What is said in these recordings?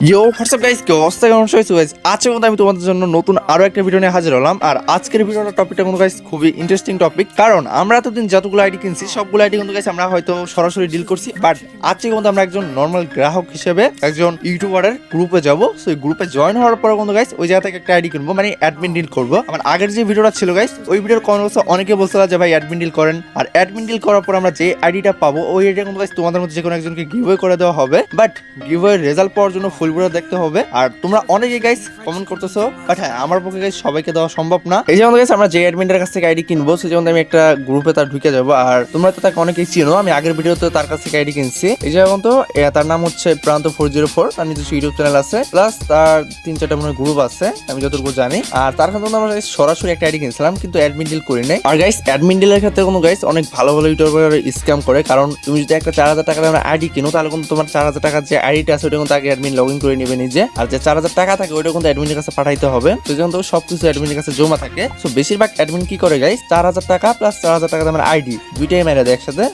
ইয়ো WhatsApp guys কি অবস্থা? কেমন সবাই গাইস আজকে মতো আমি তোমাদের জন্য নতুন আরও একটা ভিডিও নিয়ে হাজির হলাম। আর আজকের ভিডিওর টপিকটা কিন্তু গাইস খুবই ইন্টারেস্টিং টপিক কারণ আমরা এতদিন যতগুলো আইডি কিনছি, সবগুলো আইডি কিন্তু গাইস আমরা হয়তো সরাসরি ডিল করছি। বাট আজকে কিন্তু আমরা একজন নর্মাল গ্রাহক হিসেবে, একজন ইউটিউবারের গ্রুপে যাব। সো এই গ্রুপে জয়েন হওয়ার পরে কিন্তু গাইস ওই জায়গা থেকে একটা আইডি কিনবো মানে অ্যাডমিন ডিল করব। আমার আগের যে ভিডিওটা ছিল গাইস ওই ভিডিওর কমেন্ট অনেকে বলছিল যে, ভাই অ্যাডমিন ডিল করেন। আর অ্যাডমিন ডিল করার পর আমরা যে আইডিটা পাবো, ওই আইডিটা কিন্তু গাইস তোমাদের মধ্যে যে কোনো একজনকে গিভওয়ে করে দেওয়া হবে। বাট গিভওয়ে রেজাল্ট পাওয়ার জন্য ফুল ভিডিও দেখতে হবে। আর তোমরা অনেকে গাইস কমেন্ট করতেছো বাট হ্যাঁ আমার পক্ষে গাইস সবাইকে দেওয়া সম্ভব না। এই যেমন গাইস আমরা যে অ্যাডমিনের কাছ থেকে আইডি কিনবো, সেই যেমন আমি একটা গ্রুপে তার ঢুকে যাব। আর তোমরা তো তাকে অনেকেই চিনো, আমি আগের ভিডিওতে তার কাছ থেকে আইডি কিনছি। এই যেমন তো তার নাম হচ্ছে প্রান্ত ফোর জিরো ফোর তার নিজস্ব ইউটিউব চ্যানেল আছে। প্লাস তার তিন চারটা মনে গ্রুপ আছে, আমি যতটুকু জানি। আর তার কাছে আমরা সরাসরি একটা আইডি কিনছিলাম, কিন্তু অ্যাডমিন ডিল করি নাই। আর গাইস অ্যাডমিন ডিলের ক্ষেত্রে কোনো গাইস অনেক ভালো ভালো ইউটিউবার স্ক্যাম করে, কারণ তুমি যদি একটা চার হাজার টাকা আইডি কিনো, তাহলে কিন্তু তোমার চার হাজার টাকার যে আইডিটা আছে, ওটা কিন্তু আগে অ্যাডমিন লগ ইন করে নিবে নিজে। আর যে চার হাজার টাকা থাকে, ওইটা কিন্তু অ্যাডমিনের কাছে পাঠাইতে হবে। তো যখন তো সবকিছু অ্যাডমিনের কাছে জমা থাকে তো বেশিরভাগ অ্যাডমিন কি করে গাইস চার হাজার টাকা প্লাস চার হাজার টাকা দামের আইডি দুইটাই মেরে দেয় একসাথে।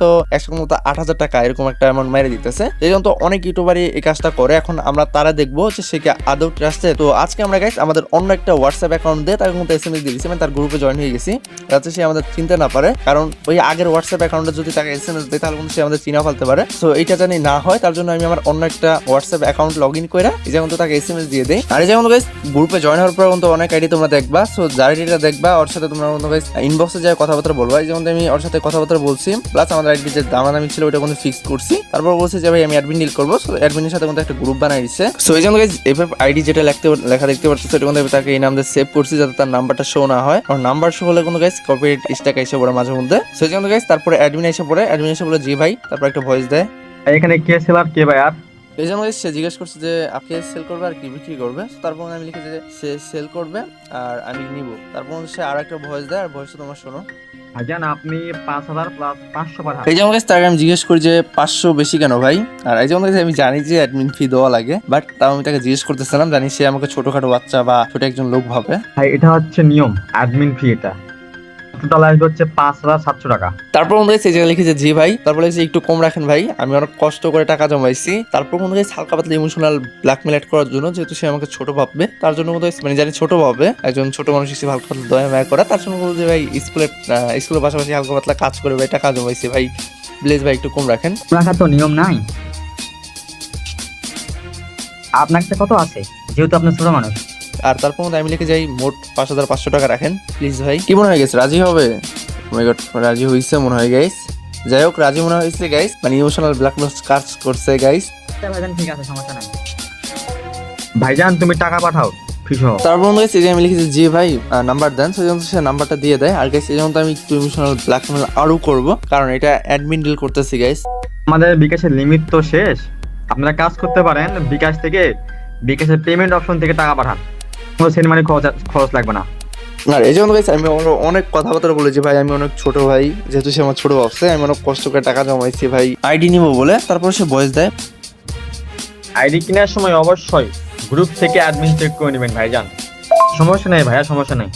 সো একশো মতো আট হাজার টাকা এরকম একটা অ্যামাউন্ট মেরে দিতেছে। এই জন্য তো অনেক ইউটিউবারই এই কাজটা করে। এখন আমরা তারা দেখব যে সে কি আদৌ ট্রাস্টে তো আজকে আমরা গাইস আমাদের অন্য একটা হোয়াটসঅ্যাপ অ্যাকাউন্ট দিয়ে তাকে কিন্তু এস এম এস দিয়ে দিচ্ছি মানে তার গ্রুপে জয়েন হয়ে গেছি। যাতে সে আমাদের চিনতে না পারে। কারণ ওই আগের হোয়াটসঅ্যাপ অ্যাকাউন্টে যদি তাকে এস এম এস দেয়, তাহলে কিন্তু সে আমাদের চিনা ফেলতে পারে। সো এইটা জানি না হয়। তার জন্য আমি আমার অন্য একটা হোয়াটসঅ্যাপ অ্যাকাউন্ট লগ ইন করে এই যেমন তো তাকে এস এম এস দিয়ে দেয় আর যেমন গাইস গ্রুপে জয়েন হওয়ার পর কিন্তু অনেক আইডি তোমরা দেখবা। সো যার আইডিটা দেখবা, ওর সাথে তোমরা কিন্তু গাইস ইনবক্সে যায় কথাবার্তা বলবা। যেমন আমি ওর সাথে কথাবার্তা বলছি। প্লাস আমাদের আইডি যে দামাদামি ছিল ওটা কিন্তু ফিক্স করছি। তারপর বলছে যে ভাই আমি অ্যাডমিন ডিল করব। সো অ্যাডমিনের সাথে কিন্তু একটা গ্রুপ বানাই দিচ্ছে। সো এই জন্য এফএফ আইডি যেটা লিখতে লেখা দেখতে পাচ্ছ সেটা কিন্তু তাকে এই নাম দিয়ে সেভ করছি যাতে তার নাম্বারটা শো না হয়। আর নাম্বার শো হলে কিন্তু গাইস কপিরাইট স্ট্যাক এসে পড়ে মাঝে মধ্যে। সো এই জন্য গাইস তারপরে অ্যাডমিন এসে পড়ে। অ্যাডমিন এসে বলে জি ভাই। তারপর একটা ভয়েস দেয়। এখানে কে সেলার কে বায়ার এই জন্য সে জিজ্ঞেস করছে যে আপনি সেল করবে আর কি? বিক্রি করবে? তারপর আমি লিখেছি যে সে সেল করবে আর আমি নিব। তারপর সে আর একটা ভয়েস দেয়। আর ভয়েসটা তোমার শোনো। ভাইজান আপনি পাঁচ হাজার প্লাস পাঁচশো পাঠান। এই যেমন guys তাকে আমি জিজ্ঞেস করি যে পাঁচশো বেশি কেন ভাই? আর এই যেমন কাছে আমি জানি যে অ্যাডমিন ফি দেওয়া লাগে বাট তাও আমি তাকে জিজ্ঞেস করতেছিলাম জানি সে আমাকে ছোটখাটো বাচ্চা বা ছোট একজন লোক ভাবে। ভাই এটা হচ্ছে নিয়ম অ্যাডমিন ফি এটা। টোটাল আসবে হচ্ছে পাঁচ হাজার সাতশো টাকা। তারপর মনে হয় সেই লিখেছে জি ভাই। তারপর লিখেছে একটু কম রাখেন ভাই। আমি অনেক কষ্ট করে টাকা জমাইছি। তারপর মনে হয় হালকা পাতলা ইমোশনাল ব্ল্যাকমেল অ্যাড করার জন্য যেহেতু সে আমাকে ছোট ভাববে তার জন্য হয় মানে জানি ছোট ভাবে একজন ছোট মানুষ হিসেবে হালকা পাতলা দয়া মায়া করা তার জন্য বলছে ভাই স্কুলে স্কুলের পাশাপাশি হালকা পাতলা কাজ করে ভাই টাকা জমাইছি ভাই। প্লিজ ভাই একটু কম রাখেন। রাখার তো নিয়ম নাই। আপনার কাছে কত আছে? যেহেতু আপনি ছোট মানুষ। আর তারপর মধ্যে আমি লিখে যাই মোট পাঁচ হাজার পাঁচশো টাকা রাখেন প্লিজ ভাই। কি মনে হয় গেছে রাজি হবে? Oh রাজি হয়েছে মনে হয় গাইস যাই হোক রাজি মনে হয়েছে গাইস মানে ইমোশনাল ব্ল্যাকমেল কাজ করছে গাইস আচ্ছা ভাইজান ঠিক আছে সমস্যা নাই। ভাইজান তুমি টাকা পাঠাও তারপর মনে হয়েছে যে আমি লিখেছি জি ভাই নাম্বার দেন। সেজন্য সে নাম্বারটা দিয়ে দেয়। আর গাইস এই জন্য তো আমি একটু ইমোশনাল ব্ল্যাকমেল আরও করব। কারণ এটা অ্যাডমিন ডিল করতেছি গাইস আমাদের বিকাশের লিমিট তো শেষ। আপনারা কাজ করতে পারেন বিকাশ থেকে বিকাশের পেমেন্ট অপশন থেকে টাকা পাঠান। কোনো সেন্ড খরচ খরচ লাগবে না। না এই জন্য গাইস আমি অনেক কথাবার্তা বলেছি ভাই আমি অনেক ছোট ভাই যেহেতু সে আমার ছোট ভাবছে আমি অনেক কষ্ট করে টাকা জমাইছি ভাই। আইডি নিবো বলে তারপর সে বয়স দেয়। আইডি কেনার সময় অবশ্যই গ্রুপ থেকে অ্যাডমিন চেক করে নেবেন ভাইজান। সমস্যা নেই ভাইয়া সমস্যা নেই।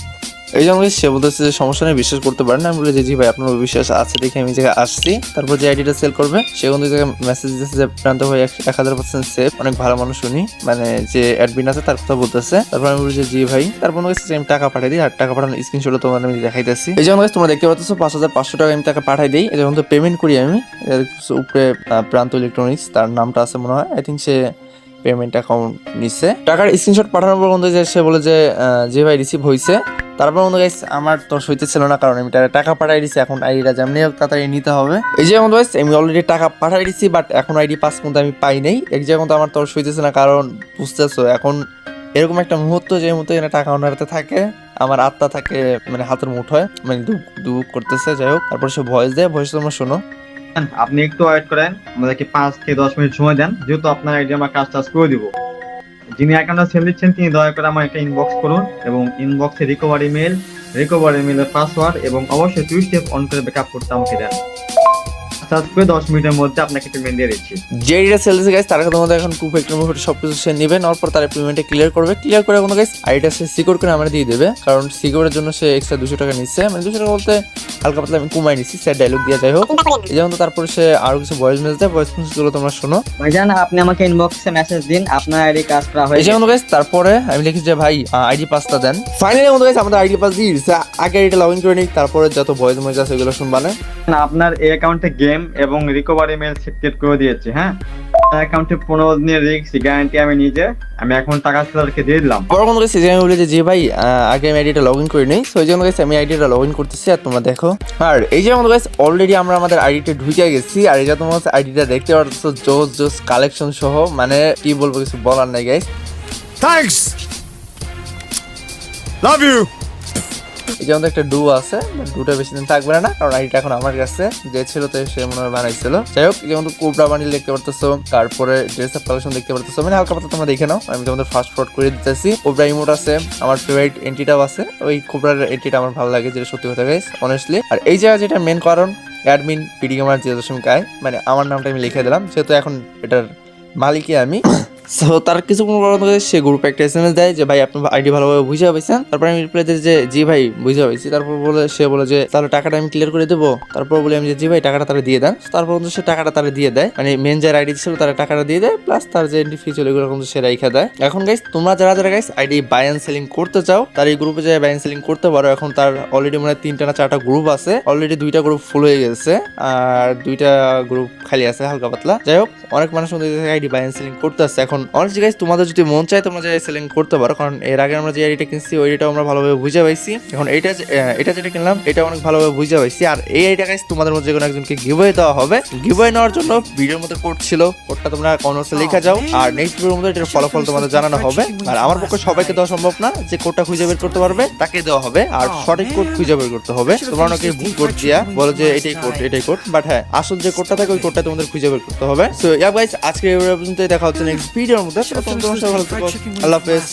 এই জন্য সে বলতেছে যে সমস্যা নেই, বিশ্বাস করতে পারেন আমি বলি যে জি ভাই, আপনার বিশ্বাস আছে দেখে আমি জায়গায় আসছি। তারপর যে আইডিটা সেল করবে, সে কিন্তু জায়গায় মেসেজ দিতেছে যে, প্রান্ত ভাই, এক- হাজার পার্সেন্ট সেফ অনেক ভালো মানুষ উনি। মানে যে অ্যাডমিন আছে, তার কথা বলতেছে। তারপর আমি বলি যে, জি ভাই। তারপর হচ্ছে আমি টাকা পাঠাই দিই, আর টাকা পাঠানোর স্ক্রিনশট তোমার আমি দেখাইতেছি। এই জন্য তোমরা দেখতে পাচ্ছ, পাঁচ হাজার পাঁচশো টাকা আমি টাকা পাঠাই দিই। যখন তো পেমেন্ট করি আমি। উপরে প্রান্ত ইলেকট্রনিক্স তার নামটা আছে মনে হয়। আই থিঙ্ক সে পেমেন্ট অ্যাকাউন্ট নিচ্ছে টাকার স্ক্রিনশট পাঠানোর পর সে বলে যে যে ভাই রিসিভ হয়েছে তারপর বন্ধু গাইস আমার তোর সইতে ছিল না, কারণ আমি টাকা- পাঠাই দিছি, এখন আইডিটা যেমনি হোক তাড়াতাড়ি নিতে হবে। এই যে বন্ধু গাইস আমি অলরেডি টাকা পাঠাই দিছি বাট এখন আইডি পাস কিন্তু আমি পাই নাই। এক কিন্তু আমার তোর সইতেছে না, কারণ বুঝতেছো, এখন এরকম একটা মুহূর্ত যে মুহূর্তে এখানে টাকা ওনার হাতে থাকে, আমার আত্মা থাকে মানে হাতের মুঠোয় মানে দুঃখ দুঃখ করতেছে, যাই হোক। তারপর সে ভয়েস দেয় ভয়েস তোমরা শোনো। আপনি একটু ওয়েট করেন, আমাদেরকে পাঁচ থেকে দশ মিনিট সময় দেন, যেহেতু আপনার আইডি আমার কাজ টাজ করে দিব। যিনি অ্যাকাউন্টটা সেল দিচ্ছেন, তিনি দয়া করে আমার একটা ইনবক্স করুন এবং ইনবক্সে রিকভারি মেল রিকভারি মেলের পাসওয়ার্ড এবং অবশ্যই টু স্টেপ অন করে ব্যাকআপ করতে আমাকে দেন। করে দশ মিনিটের মধ্যে আপনাকে পেমেন্ট দিয়ে দিচ্ছি। যে সেল গাইস তার কথা এখন কুপ একটা সব কিছু সে নেবে নেওয়ার পর তার পেমেন্টটা ক্লিয়ার করবে। ক্লিয়ার করে কোনো গাইস আইডিটা সে সিকিউর করে আমরা দিয়ে দেবে। কারণ সিকিউরের জন্য সে এক্সট্রা দুশো টাকা নিচ্ছে। মানে দুশো টাকা বলতে হালকা পাতলা আমি কমাই নিচ্ছি স্যার ডায়লগ দিয়ে যাই হোক। এই যেমন তারপরে সে আরও কিছু ভয়েস মেসেজ দেয়। ভয়েস মেসেজগুলো তোমরা শোনো। ভাইজান আপনি আমাকে ইনবক্সে মেসেজ দিন আপনার আইডি কাজ করা হয়েছে যে বন্ধু guys, তারপরে আমি লিখি যে ভাই আইডি পাসটা দেন। ফাইনালি বন্ধু guys, আমাদের আইডি পাস দিয়ে আগে আইডিটা লগ ইন করে নিই তারপরে যত ভয়েস মেসেজ আছে এগুলো শুনবা না আপনার এই অ্যাকাউন্টে গেম এবং রিকভারি মেল সেট করে দিয়েছি হ্যাঁ? অ্যাকাউন্টে পনেরো দিনের রিস্ক গ্যারান্টি আমি নিজে আমি এখন টাকা সেলারকে দিয়ে দিলাম। বড় বন্ধু guys, যে আমি বলি যে, ভাই আগে আমি আইডিটা লগ ইন করে নিই। সো এই জন্য আমি আইডিটা লগ ইন করতেছি আর তোমরা দেখো। আর এই যে গাইস অলরেডি আমরা আমাদের আইডিটা ঢুকে গেছি। আর এই যে তোমার আইডিটা দেখতে পাচ্ছ জোস জোস কালেকশন সহ। মানে কি বলব কিছু বলার নাই গাইস Thanks. Love you. এই যে আমাদের একটা ডু আছে ডুটা বেশি দিন থাকবে না কারণ আইডিটা এখন আমার কাছে, যে ছিল তো সে মনে হয় বানাইছিল। যাই হোক যেমন কোবরা বান্ডিল দেখতে পারতেছো, তারপরে ড্রেস আপ কালেকশন দেখতে পারতেছো মানে হালকা পাতলা তোমরা দেখে নাও। আমি তোমাদের ফাস্ট ফরওয়ার্ড করে দিতেছি। কোবরা ইমোট আছে, আমার ফেভারিট এন্টিটাও আছে। ওই কোবরার এন্টিটা আমার ভালো লাগে, যেটা সত্যি কথা গাইস অনেস্টলি আর এই জায়গা যেটা মেন কারণ অ্যাডমিন পিডি আমার জিরো দশমিক আয় মানে আমার নামটা আমি লিখে দিলাম, যেহেতু এখন এটার মালিকই আমি। সো তার কিছু সে গ্রুপে একটা এস এম এস দেয় যে, ভাই, আপনি আইডি ভালোভাবে বুঝে পাইছেন? তারপর আমি রিপ্লাই দিই যে, জি ভাই, বুঝে পাইছি। তারপর বলে, সে বলে যে, তাহলে টাকাটা আমি ক্লিয়ার করে দেবো। তারপর বলি আমি যে, জি ভাই, টাকাটা তারা দিয়ে দেন। তারপর সে টাকাটা তারা দিয়ে দেয়। মানে মেন যার আইডি ছিল তারা টাকাটা দিয়ে দেয় প্লাস তার যে এন্ট্রি ফি ছিল, এগুলো কিন্তু সে রেখে দেয়। এখন গাইস তোমরা যারা যারা guys ID buy and selling করতে চাও, তার এই গ্রুপে যাই বাই অ্যান্ড সেলিং করতে পারো। এখন তার অলরেডি মানে তিনটা না চারটা গ্রুপ আছে। অলরেডি দুইটা গ্রুপ ফুল হয়ে গেছে, আর দুইটা গ্রুপ খালি আছে, হালকা পাতলা। যাই হোক, অনেক মানুষ আইডি বাই অ্যান্ড সেলিং করতে আসছে। এখন অনেস্টলি গাইস তোমাদের যদি মন চায় তোমরা যাই সেলিং করতে পারো, কারণ এর আগে আমরা যে আইডিটা কিনছি, ওই আইডিটা আমরা ভালোভাবে বুঝে পাইছি। এখন এটা এটা যেটা কিনলাম, এটা অনেক ভালোভাবে বুঝে পাইছি। আর এই আইডিটা গাইস তোমাদের মধ্যে কোনো একজনকে গিভওয়ে দেওয়া হবে। গিভওয়ে নেওয়ার জন্য ভিডিওর মধ্যে কোড ছিল কোডটা তোমরা কমেন্টসে লিখে যাও। আর নেক্সট ভিডিওর মধ্যে এটার ফলাফল তোমাদের জানানো হবে। আর আমার পক্ষে সবাইকে দেওয়া সম্ভব না যে কোডটা খুঁজে বের করতে পারবে, তাকে দেওয়া হবে। আর সঠিক কোড খুঁজে বের করতে হবে। তোমরা অনেকে ভুল কোড দিয়া বলো যে এটাই কোড এটাই কোড বাট হ্যাঁ আসল যে কোডটা থাকে, ওই কোডটা তোমাদের খুঁজে বের করতে হবে। সো ইয়া গাইস আজকে এই পর্যন্তই। দেখা হচ্ছে নেক্সট ভিডিওর মধ্যে ততক্ষণ তোমার সবাই ভালো থাকো আল্লাহ হাফেজ।